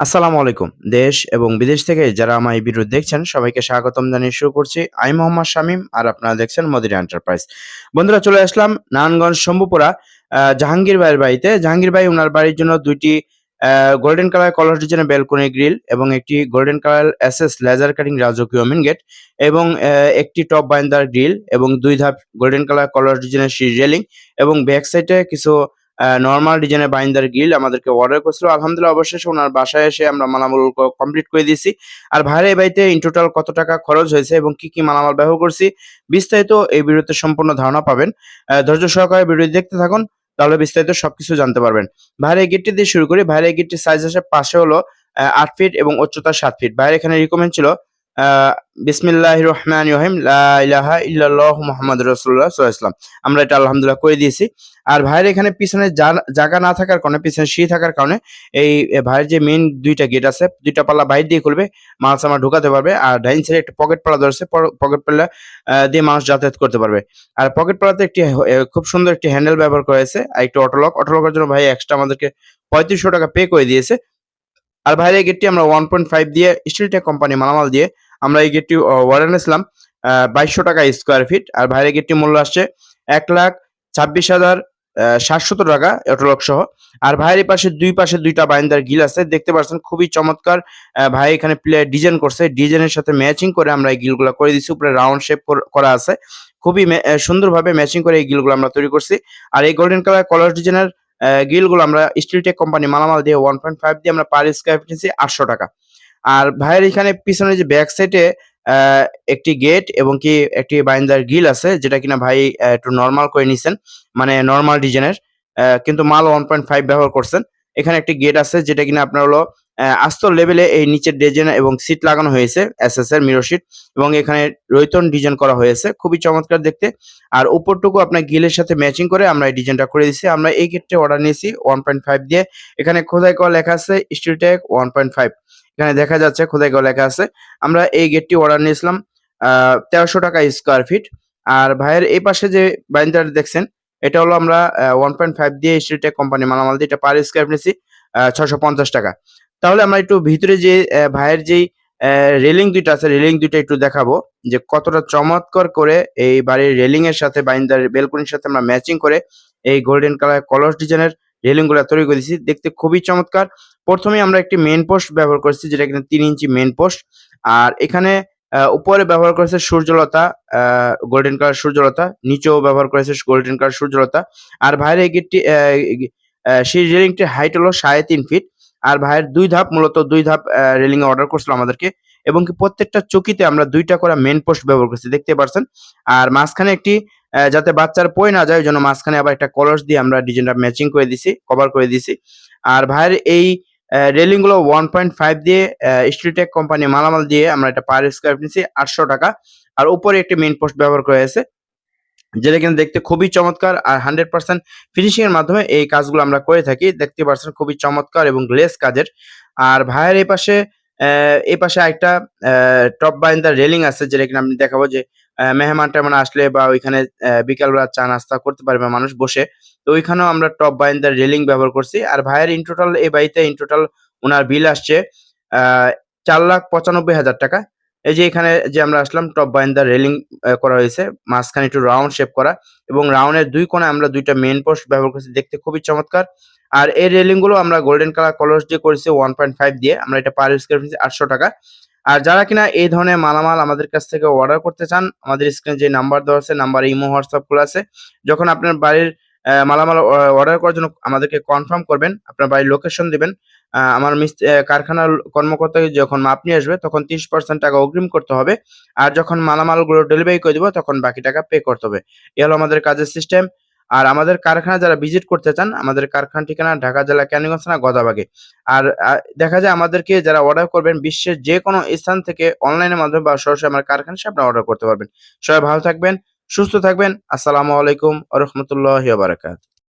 আসসালামু আলাইকুম। দেশ এবং বিদেশ থেকে যারা আমার এই ভিডিও দেখছেন, সবাইকে স্বাগতম জানিয়ে শুরু করছি। আমি মোহাম্মদ শামীম আর আপনারা দেখছেন মদিরা এন্টারপ্রাইজ। বন্ধুরা, চলে আসলাম নারায়ণগঞ্জ শম্ভুপুরা জাহাঙ্গীর ভাইয়ের বাড়িতে। জাহাঙ্গীর ভাই ওনার বাড়ির জন্য দুইটি গোল্ডেন কালার কলার ডিজাইনের ব্যালকনি গ্রিল এবং একটি golden colour SS laser cutting রাজকীয় মেন গেট এবং একটি টপ বাইন্দার গ্রিল এবং দুই ধাপ গোল্ডেন কালার কলার ডিজাইনের সিঁড়ি রেলিং এবং ব্যাক সাইডে কিছু নর্মাল ডিজাইনের বাইন্দার গিল আমাদেরকে অর্ডার করছিল। আলহামদুলিল্লাহ অবশেষে ওনার বাসায় এসে আমরা মালামাল কমপ্লিট করে দিয়েছি। আর ভাইয়ের বাড়িতে ইন টোটাল কত টাকা খরচ হয়েছে এবং কি কি মালামাল ব্যবহার করছি, বিস্তারিত এই ভিডিওতে সম্পূর্ণ ধারণা পাবেন। ধৈর্য সহকারে ভিডিও দেখতে থাকুন, তাহলে বিস্তারিত সবকিছু জানতে পারবেন। ভাইয়ের গেটটি দিয়ে শুরু করি। ভাইয়ের গেটটির সাইজ আসে পাশে হলো আট ফিট এবং উচ্চতা সাত ফিট ভাইয়ের এখানে রিকমেন্ড ছিল বিসমিল্লাহ রহমান রহিম ইলাহা ইল্লাল্লাহ মুহাম্মদ আলাইহি ওয়াসাল্লাম। আমরা এটা আলহামদুলিল্লাহ করে দিয়েছি। আর ভাইয়ের এখানে পিছনে জায়গা না থাকার কারণে, পিছনে সিঁড়ি থাকার কারণে এই ভাইয়ের যে মেইন দুইটা গেট আছে, দুইটা পাল্লা বাইরে দিয়ে খুলবে, মাল সামার ঢুকাতে পারবে, আর ডাইন সাইডে একটা পকেট পাল্লা ধরেছে পকেট পাল্লা দিয়ে মানুষ যাতায়াত করতে পারবে। আর পকেট পাল্লাতে একটি খুব সুন্দর একটি হ্যান্ডেল ব্যবহার করেছে আর একটি অটোলক অটোলকের জন্য ভাই এক্সট্রা আমাদেরকে পঁয়ত্রিশশো টাকা পে করে দিয়েছে। আর ভাইয়ের গেটটি আমরা ওয়ান পয়েন্ট ফাইভ দিয়ে স্টিলটেক কোম্পানি মালামাল দিয়ে আমরা এই গেটটি ওয়ারেন নিয়েছিলাম বাইশশো টাকা স্কোয়ার ফিট আর ভাইয়ের গেটটি মূল্য আসছে এক লাখ ছাব্বিশ হাজার সাতশত টাকা অটোলক সহ। আর ভাইয়ের পাশে, দুই পাশে দুইটা বাইন্দার গিল আছে, দেখতে পাচ্ছেন খুবই চমৎকার ভাই এখানে প্লে ডিজাইন করছে ডিজাইনের সাথে ম্যাচিং করে আমরা এই গিলগুলো করে দিচ্ছি উপরে রাউন্ড শেপ করা আছে। খুবই সুন্দরভাবে ম্যাচিং করে এই গিলগুলো আমরা তৈরি করছি। আর এই গোল্ডেন কালার কলার ডিজাইনের গিলগুলো আমরা স্টিলটেক কোম্পানি মালামাল দিয়ে ওয়ান পয়েন্ট ফাইভ দিয়ে আমরা পার স্কোয়ার ফিট আটশো টাকা। আর ভাইয়ের এখানে পিছনে যে ব্যাক সাইডে একটি গেট এবং কি একটি বাইন্দার গিল আছে, যেটা কিনা ভাই একটু নর্মাল করে নিছেন মানে নর্মাল ডিজাইনের কিন্তু মাল ওয়ান পয়েন্ট ফাইভ ব্যবহার করছেন। এখানে একটি গেট আছে যেটা কিনা আপনার হলো আস্তর লেভেলে এই নিচের ডিজাইন এবং সিট লাগানো হয়েছে এস এস এর মিরর সিট এবং এখানে রৈতন ডিজাইন করা হয়েছে, খুবই চমৎকার দেখতে। আর উপরটুকু আপনার গিলের সাথে ম্যাচিং করে আমরা এই ডিজাইনটা করে দিচ্ছি আমরা এই গেটটা অর্ডার নিয়েছি ওয়ান পয়েন্ট ফাইভ দিয়ে। এখানে খোদাই করা লেখা আছে steel tech one point five এখানে দেখা যাচ্ছে খোদাই করা লেখা আছে। আমরা এই গেটটি অর্ডার নিয়েছিলাম, আহ, তেরোশো টাকা স্কোয়ার ফিট আর ভাইয়ের এই পাশে যে বাইন্দার দেখছেন এটা হলো আমরা ওয়ান পয়েন্ট ফাইভ দিয়ে টেক কোম্পানি মালামাল দিয়ে এটা পার স্কোয়ার নিয়েছি ছশো পঞ্চাশ টাকা। তাহলে আমরা একটু ভিতরে যে ভাইয়ের যেই রেলিং দুইটা আছে রেলিং দুইটা একটু দেখাবো, যে কতটা চমৎকার করে এই বাড়ির রেলিং এর সাথে বাইন্দার বেলকনির সাথে আমরা ম্যাচিং করে এই গোল্ডেন কালার কলস ডিজাইনের রেলিংগুলো তৈরি করে দেখতে খুবই চমৎকার। প্রথমে আমরা একটি মেন পোস্ট ব্যবহার করেছি, যেটা কিনা তিন ইঞ্চি মেন পোস্ট আর এখানে উপরে ব্যবহার করেছে সূর্যলতা গোল্ডেন কালার সূর্যলতা, নিচেও ব্যবহার করেছে গোল্ডেন কালার সূর্যলতা। আর ভাইয়ের এই গেটটি সেই রেলিংটির হাইট হলো সাড়ে তিন ফিট আর ভাইয়ের দুই ধাপ, মূলত দুই ধাপ রেলিং অর্ডার করছিল আমাদেরকে। এবং কি প্রত্যেকটা চকিতে আমরা দুইটা করে মেন পোস্ট ব্যবহার করছি, দেখতে পারছেন? আর মাঝখানে একটি যাতে বাচ্চার পয় না যায়, ওই জন্য মাঝখানে আবার একটা কলস দিয়ে আমরা ডিজাইনটা ম্যাচিং করে দিছি কভার করে দিছি। আর ভাইয়ের এই রেলিংগুলো ওয়ান পয়েন্ট ফাইভ দিয়ে স্টিলটেক কোম্পানি মালামাল দিয়ে আমরা এটা পার স্কোয়ার নিচ্ছি আটশো টাকা। আর উপরে একটি মেন পোস্ট ব্যবহার করা হয়েছে যেটা কিনা দেখতে খুবই চমৎকার। আর হান্ড্রেড পার্সেন্ট ফিনিশিং এর মাধ্যমে এই কাজগুলো আমরা করে থাকি। দেখতে পাচ্ছেন খুবই চমৎকার এবং গ্লেস কাজের। আর ভাইয়ের এই পাশে এই পাশে একটা টপ বাইন্দার রেলিং আছে, যেটা কিনা আমি দেখাবো যে মেহমান টেহমান আসলে বা ওইখানে বিকালবেলা চা নাস্তা করতে পারবে মানুষ বসে, তো ওইখানেও আমরা টপ বাইন্দার রেলিং ব্যবহার করছি। আর ভাইয়ের ইন টোটাল এই বাড়িতে ইন টোটাল ওনার বিল আসছে চার লাখ পঁচানব্বই হাজার টাকা। এই যে এখানে যে আমরা আসলাম টপ বাইন্দার রেলিং করা হয়েছে, মাঝখানে একটু রাউন্ড শেপ করা এবং রাউন্ডের দুই কোণায় আমরা দুইটা মেন পোস্ট ব্যবহার করছি, দেখতে খুবই চমৎকার। আর এই রেলিংগুলো আমরা গোল্ডেন কালার কলস দিয়ে করেছি ওয়ান পয়েন্ট ফাইভ দিয়ে, আমরা এটা পার স্কোয়ার আটশো টাকা। আর যারা কিনা এই ধরনের মালামাল আমাদের কাছ থেকে অর্ডার করতে চান, আমাদের স্ক্রিনে যে নাম্বার দেওয়া আছে নাম্বার ইমো হোয়াটসঅ্যাপ খোলা আছে, যখন আপনার বাড়ির মালামাল অর্ডার করার জন্য আমাদেরকে কনফার্ম করবেন, আপনার বাড়ির লোকেশন দিবেন আমার কারখানার কর্মকর্তা যখন মাপ নিয়ে আসবে, তখন তিরিশ পার্সেন্ট টাকা অগ্রিম করতে হবে, আর যখন মালামালগুলো ডেলিভারি করে দেবো, তখন বাকি টাকা পে করতে হবে। এ হলো আমাদের কাজের সিস্টেম আর আমাদের কারখানা যারা ভিজিট করতে চান, আমাদের কারখানা ঠিকানা ঢাকা জেলা ক্যানিগঞ্জ থানা গদাবাগে। আর দেখা যায় আমাদেরকে যারা অর্ডার করবেন, বিশ্বের যে কোনো স্থান থেকে অনলাইনের মাধ্যমে বা সরাসরি আমার কারখানা সে আপনারা অর্ডার করতে পারবেন। সবাই ভালো থাকবেন, সুস্থ থাকবেন। আসসালামু আলাইকুম রহমতুল্লাহ বারাকাত